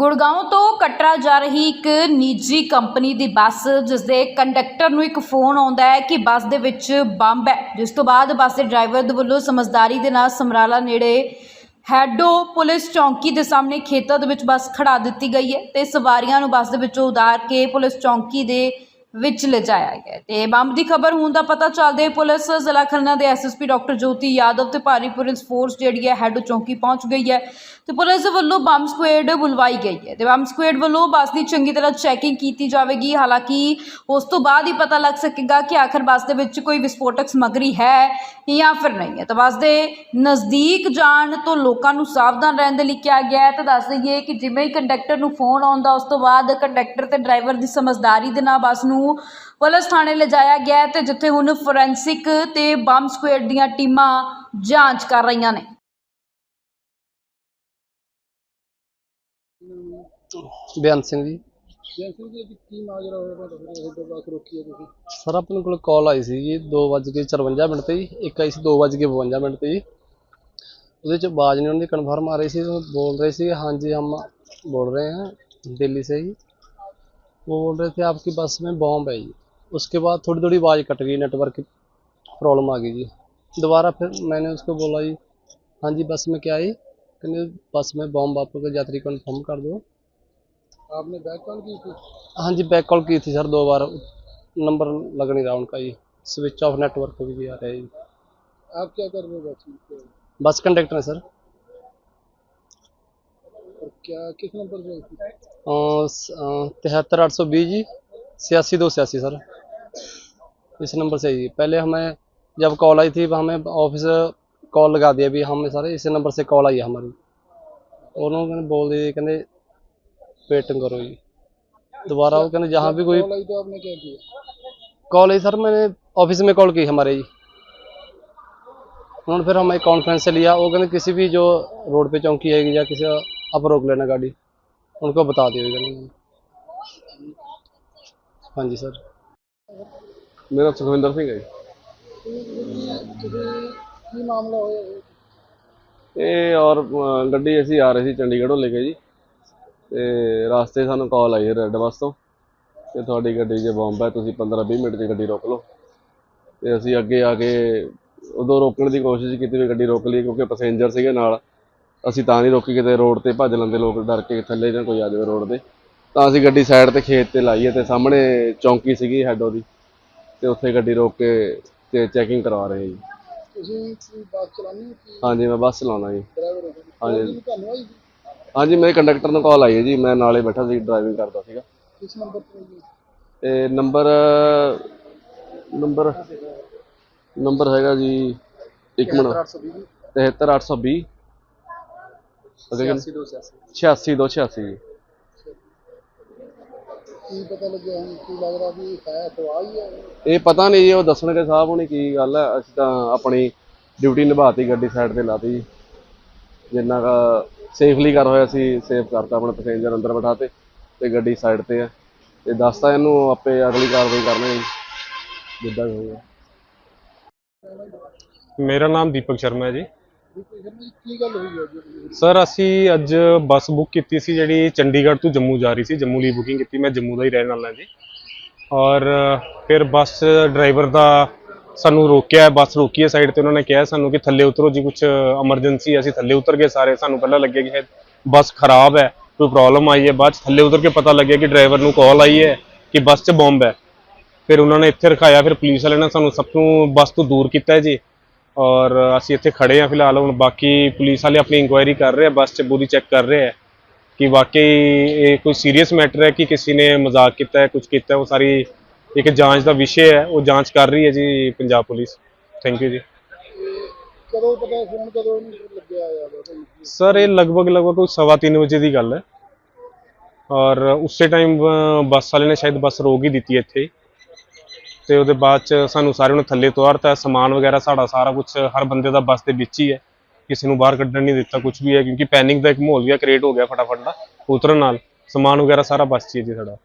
ਗੁੜਗਾਉਂ ਤੋਂ ਕਟਰਾ ਜਾ ਰਹੀ ਇੱਕ ਨਿੱਜੀ ਕੰਪਨੀ ਦੀ ਬੱਸ ਜਿਸ ਦੇ ਕੰਡਕਟਰ ਨੂੰ ਇੱਕ ਫੋਨ ਆਉਂਦਾ ਹੈ ਕਿ ਬੱਸ ਦੇ ਵਿੱਚ ਬੰਬ ਹੈ। ਜਿਸ ਤੋਂ ਬਾਅਦ ਬੱਸ ਦੇ ਡਰਾਈਵਰ ਦੇ ਵੱਲੋਂ ਸਮਝਦਾਰੀ ਦੇ ਨਾਲ ਸਮਰਾਲਾ ਨੇੜੇ ਹੈਡੋ ਪੁਲਿਸ ਚੌਂਕੀ ਦੇ ਸਾਹਮਣੇ ਖੇਤਾਂ ਦੇ ਵਿੱਚ ਬੱਸ ਖੜਾ ਦਿੱਤੀ ਗਈ ਹੈ ਤੇ ਸਵਾਰੀਆਂ ਨੂੰ ਬੱਸ ਦੇ ਵਿੱਚੋਂ ਉਤਾਰ ਕੇ ਪੁਲਿਸ ਚੌਂਕੀ ਦੇ ਵਿੱਚ ਲਿਜਾਇਆ ਗਿਆ ਹੈ। ਤੇ ਬੰਬ ਦੀ ਖਬਰ ਹੋਣ ਦਾ ਪਤਾ ਚੱਲਦੇ ਪੁਲਿਸ ਜ਼ਿਲ੍ਹਾ ਖੰਨਾ ਦੇ ਐਸਐਸਪੀ ਡਾਕਟਰ ਜੋਤੀ ਯਾਦਵ ਤੇ ਭਾਰੀ ਪੁਲਿਸ ਫੋਰਸ ਜਿਹੜੀ ਹੈ ਹੈੱਡ ਚੌਂਕੀ ਪਹੁੰਚ ਗਈ ਹੈ ਤੇ ਪੁਲਿਸ ਵੱਲੋਂ ਬੰਬ ਸਕੁਐਡ ਬੁਲਵਾਈ ਗਈ ਹੈ ਤੇ ਬੰਬ ਸਕੁਐਡ ਵੱਲੋਂ ਬੱਸ ਦੀ ਚੰਗੀ ਤਰ੍ਹਾਂ ਚੈਕਿੰਗ ਕੀਤੀ ਜਾਵੇਗੀ। ਹਾਲਾਂਕਿ ਉਸ ਤੋਂ ਬਾਅਦ ਹੀ ਪਤਾ ਲੱਗ ਸਕੇਗਾ ਕਿ ਆਖਰ ਬੱਸ ਦੇ ਵਿੱਚ ਕੋਈ ਵਿਸਫੋਟਕ ਸਮੱਗਰੀ ਹੈ ਜਾਂ ਫਿਰ ਨਹੀਂ ਹੈ। ਤਾਂ ਬੱਸ ਦੇ ਨਜ਼ਦੀਕ ਜਾਣ ਤੋਂ ਲੋਕਾਂ ਨੂੰ ਸਾਵਧਾਨ ਰਹਿਣ ਦੇ ਲਈ ਕਿਹਾ ਗਿਆ ਹੈ। ਤਾਂ ਦੱਸ ਦਈਏ ਕਿ ਜਿਵੇਂ ਹੀ ਕੰਡਕਟਰ ਨੂੰ ਫੋਨ ਆਉਂਦਾ, ਉਸ ਤੋਂ ਬਾਅਦ ਕੰਡਕਟਰ ਤੇ ਡਰਾਈਵਰ ਦੀ ਸਮਝਦਾਰੀ ਦੇ ਨਾਲ ਬੱਸ ਨੂੰ ਨੂੰ ਪੁਲਿਸ ਥਾਣੇ ਲਿਜਾਇਆ ਗਿਆ ਤੇ ਜਿੱਥੇ ਹੁਣ ਫੋਰੈਂਸਿਕ ਤੇ ਬੰਬ ਸਕੁਐਡ ਦੀਆਂ ਟੀਮਾਂ ਜਾਂਚ ਕਰ ਰਹੀਆਂ ਨੇ। ਬਿਆਨ ਸਿੰਘ ਜੀ। ਸਰ ਆਪਣੇ ਕੋਲ ਕਾਲ ਆਈ ਸੀ ਜੀ 2:54 ਮਿੰਟ ਤੇ ਜੀ। ਇੱਕ ਆਈ ਸੀ 2:52 ਮਿੰਟ ਤੇ ਜੀ। ਉਹਦੇ ਚ ਆਵਾਜ਼ ਨਹੀਂ ਉਹਨਾਂ ਦੀ ਕਨਫਰਮ ਆ ਰਹੀ ਸੀ ਬੋਲ ਰਹੇ ਸੀ ਹਾਂਜੀ ਹਮ ਬੋਲ ਰਹੇ ਹਾਂ ਦਿੱਲੀ ਸੇ ਜੀ। वो बोल रहे थे आपकी बस में बॉम्ब है जी उसके बाद थोड़ी थोड़ी आवाज़ कट गई नेटवर्क की प्रॉब्लम आ गई जी। दोबारा फिर मैंने उसको बोला जी हाँ जी बस में क्या है? कहने बस में बॉम्ब आपको यात्री कन्फर्म कर दो। आपने बैक कॉल की थी? हाँ जी बैक कॉल की थी सर दो बार। नंबर लग नहीं रहा उनका जी स्विच ऑफ़ नेटवर्क भी आ रहा है जी आप क्या कर रहे हो बस बस कंडक्टर है सर। और क्या किस नंबर पे? आई थी तिहत्तर आठ सौ बीस जी छियासी दो सियासी सर। इस नंबर से ही। पहले हमें जब कॉल आई थी हमें ऑफ़िस कॉल लगा दिया भी हमें सर इस नंबर से कॉल आई है हमारी। और उन्होंने बोल दिया कहते वेटिंग करो जी। दोबारा वो कहते जहाँ भी कोई कॉल आई तो आपने क्या किया? कॉल आई सर मैंने ऑफ़िस में कॉल की हमारे जी उन्होंने फिर हमें कॉन्फ्रेंस से लिया। वो कहते किसी भी जो रोड पे चौंकी है या किसी आप रोक लेना गाड़ी उनको बता दिया कहते हाँ जी सर ਮੇਰਾ ਸੁਖਵਿੰਦਰ ਸਿੰਘ ਹੈ ਜੀ। ਤੁਸੀਂ ਕੀ ਮਾਮਲਾ ਹੋਇਆ ਇਹ? ਇਹ ਔਰ ਅਹ, ਗੱਡੀ ਅਸੀਂ ਆ ਰਹੇ ਸੀ ਚੰਡੀਗੜ੍ਹੋਂ ਲੈ ਕੇ ਜੀ ਤੇ ਰਾਸਤੇ ਸਾਨੂੰ ਕਾਲ ਆਈ ਰੈੱਡ ਬੱਸ ਤੋਂ ਕਿ ਤੁਹਾਡੀ ਗੱਡੀ 'ਚ ਬੰਬ ਹੈ ਤੁਸੀਂ 15-20 ਮਿੰਟ 'ਚ ਗੱਡੀ ਰੋਕ ਲਓ ਤੇ ਅਸੀਂ ਅੱਗੇ ਆ ਕੇ ਉਦੋਂ ਰੋਕਣ ਦੀ ਕੋਸ਼ਿਸ਼ ਕੀਤੀ ਵੀ ਗੱਡੀ ਰੋਕ ਲਈ ਕਿਉਂਕਿ ਪੈਸੇਂਜਰ ਸੀਗੇ ਨਾਲ ਅਸੀਂ ਤਾਂ ਨਹੀਂ ਰੋਕੀ ਕਿਤੇ ਰੋਡ ਤੇ ਭੱਜ ਲੈਂਦੇ ਲੋਕ ਡਰ ਕੇ ਥੱਲੇ ਜਾਂ ਕੋਈ ਆ ਜਾਵੇ ਰੋਡ ਤੇ। ਤਾਂ ਅਸੀਂ ਗੱਡੀ ਸਾਈਡ ਤੇ ਖੇਤ ਤੇ ਲਾਈ ਹੈ ਤੇ ਸਾਹਮਣੇ ਚੌਂਕੀ ਸੀਗੀ ਹੈਡੋ ਦੀ ਤੇ ਉੱਥੇ ਗੱਡੀ ਰੋਕ ਕੇ ਤੇ ਚੈਕਿੰਗ ਕਰਵਾ ਰਹੇ ਜੀ। ਤੁਸੀਂ ਕੀ ਬੱਸ ਚਲਾਉਂਦੇ ਹੋ ਕਿ ਹਾਂਜੀ ਮੈਂ ਬੱਸ ਚਲਾਉਣਾ ਜੀ। ਡਰਾਈਵਰ ਹੋ ਹਾਂਜੀ। ਤੁਹਾਨੂੰ ਆਈ? ਹਾਂਜੀ ਮੇਰੇ ਕੰਡਕਟਰ ਨੂੰ ਕਾਲ ਆਈ ਹੈ ਜੀ ਮੈਂ ਨਾਲੇ ਬੈਠਾ ਸੀ ਡਰਾਈਵਿੰਗ ਕਰਦਾ ਸੀਗਾ। ਕਿਸ ਨੰਬਰ ਤੇ ਨੰਬਰ ਨੰਬਰ ਨੰਬਰ ਹੈਗਾ ਜੀ ਇੱਕ ਮਿੰਟ। 820 73820 82 286 86286 ਜੀ ਕੀ ਪਤਾ ਲੱਗਿਆ ਹੁਣ ਕੀ ਲੱਗ ਰਿਹਾ ਵੀ ਹੈ ਫਵਾ ਹੀ ਹੈ। ਇਹ ਪਤਾ ਨਹੀਂ ਜੀ ਉਹ ਦੱਸਣਗੇ ਸਾਹਿਬ ਹੁਣੀ ਕੀ ਗੱਲ ਹੈ। ਅਸੀਂ ਤਾਂ ਆਪਣੀ ਡਿਊਟੀ ਨਿਭਾਤੀ ਗੱਡੀ ਸਾਈਡ ਤੇ ਲਾਤੀ। ਜੀ ਜਿੰਨਾ ਕਾ ਸੇਫਲੀ ਕਰ ਹੋਇਆ ਸੀ ਸੇਫ ਕਰਤਾ ਆਪਣਾ ਪੈਸੇਂਜਰ ਅੰਦਰ ਬਿਠਾਤੇ ਤੇ ਗੱਡੀ ਸਾਈਡ ਤੇ ਹੈ। ਤੇ ਦੱਸਤਾ ਇਹਨੂੰ ਆਪੇ ਅਗਲੀ ਕਾਰਵਾਈ ਕਰਨੀ ਜੀ ਜਿੱਦਾਂ ਵੀ ਹੋਊਗਾ। ਮੇਰਾ ਨਾਮ ਦੀਪਕ ਸ਼ਰਮਾ ਹੈ ਜੀ। ਕੀ ਗੱਲ ਹੋਈ ਹੈ ਜੀ ਸਰ, ਅਸੀਂ ਅੱਜ ਬੱਸ ਬੁੱਕ ਕੀਤੀ ਸੀ ਜਿਹੜੀ ਚੰਡੀਗੜ੍ਹ ਤੋਂ ਜੰਮੂ ਜਾ ਰਹੀ ਸੀ, ਜੰਮੂ ਲਈ ਬੁਕਿੰਗ ਕੀਤੀ, ਮੈਂ ਜੰਮੂ ਦਾ ਹੀ ਰਹਿਣ ਵਾਲਾ ਹਾਂ ਜੀ। ਔਰ ਫਿਰ ਬੱਸ ਡਰਾਈਵਰ ਦਾ ਸਾਨੂੰ ਰੋਕਿਆ, ਬੱਸ ਰੋਕੀ ਹੈ ਸਾਈਡ ਤੇ, ਉਹਨਾਂ ਨੇ ਕਿਹਾ ਸਾਨੂੰ ਕਿ ਥੱਲੇ ਉਤਰੋ ਜੀ ਕੁਝ ਐਮਰਜੈਂਸੀ ਅਸੀਂ ਥੱਲੇ ਉਤਰ ਗਏ ਸਾਰੇ, ਸਾਨੂੰ ਪਹਿਲਾਂ ਲੱਗਿਆ ਕਿ ਸ਼ਾਇਦ ਬੱਸ ਖਰਾਬ ਹੈ, ਕੋਈ ਪ੍ਰੋਬਲਮ ਆਈ ਹੈ, ਬਾਅਦ 'ਚ ਥੱਲੇ ਉਤਰ ਕੇ ਪਤਾ ਲੱਗਿਆ ਕਿ ਡਰਾਈਵਰ ਨੂੰ ਕਾਲ ਆਈ ਹੈ ਕਿ ਬੱਸ 'ਚ ਬੰਬ ਹੈ। ਫਿਰ ਉਹਨਾਂ ਨੇ ਇੱਥੇ ਰਖਾਇਆ, ਫਿਰ ਪੁਲਿਸ ਵਾਲਿਆਂ ਨੇ ਸਾਨੂੰ ਸਭ ਤੋਂ ਬੱਸ ਤੋਂ ਦੂਰ ਕੀਤਾ ਜੀ। ਔਰ ਅਸੀਂ ਇੱਥੇ ਖੜੇ ਹਾਂ ਫਿਲਹਾਲ। ਹੁਣ ਬਾਕੀ ਪੁਲਿਸ ਵਾਲੇ ਆਪਣੀ ਇਨਕੁਆਇਰੀ ਕਰ ਰਹੇ ਆ ਬੱਸ 'ਚ ਪੂਰੀ ਚੈੱਕ ਕਰ ਰਹੇ ਆ ਕਿ ਵਾਕਈ ਇਹ ਕੋਈ ਸੀਰੀਅਸ ਮੈਟਰ ਹੈ ਕਿ ਕਿਸੇ ਨੇ ਮਜ਼ਾਕ ਕੀਤਾ ਹੈ ਕੁਝ ਕੀਤਾ ਉਹ ਸਾਰੀ ਇੱਕ ਜਾਂਚ ਦਾ ਵਿਸ਼ੇ ਹੈ ਉਹ ਜਾਂਚ ਕਰ ਰਹੀ ਹੈ ਜੀ ਪੰਜਾਬ ਪੁਲਿਸ। ਥੈਂਕ ਯੂ ਜੀ। ਕਦੋਂ ਪਤਾ ਫੋਨ ਕਦੋਂ ਉਹਨੂੰ ਲੱਗਿਆ ਆ ਤੁਹਾਨੂੰ ਸਰ ਇਹ ਲਗਭਗ ਲਗਭਗ ਕੋਈ ਸਵਾ ਤਿੰਨ ਵਜੇ ਦੀ ਗੱਲ ਹੈ। ਔਰ ਉਸੇ ਟਾਈਮ ਬੱਸ ਵਾਲੇ ਨੇ ਸ਼ਾਇਦ ਬੱਸ ਰੋਕ ਹੀ ਦਿੱਤੀ ਇੱਥੇ। ਤੇ ਉਹਦੇ ਬਾਅਦ ਚ ਸਾਨੂੰ ਸਾਰਿਆਂ ਨੂੰ ਥੱਲੇ ਤੋਰਤਾ, ਸਮਾਨ ਵਗੈਰਾ, ਸਾਡਾ ਸਾਰਾ ਕੁਝ ਹਰ ਬੰਦੇ ਦਾ ਬੱਸ ਦੇ ਵਿੱਚ ਹੀ ਹੈ। ਕਿਸੇ ਨੂੰ ਬਾਹਰ ਕੱਢਣ ਨਹੀਂ ਦਿੱਤਾ ਕੁਝ ਵੀ ਹੈ, ਕਿਉਂਕਿ ਪੈਨਿਕ ਦਾ ਇੱਕ ਮਾਹੌਲ ਜਿਹਾ ਕ੍ਰੀਏਟ ਹੋ ਗਿਆ ਫਟਾਫਟ ਦਾ, ਉਤਰਨ ਨਾਲ, ਸਮਾਨ ਵਗੈਰਾ ਸਾਰਾ ਬੱਸ 'ਚ ਹੀ ਹੈ ਜੀ ਸਾਡਾ।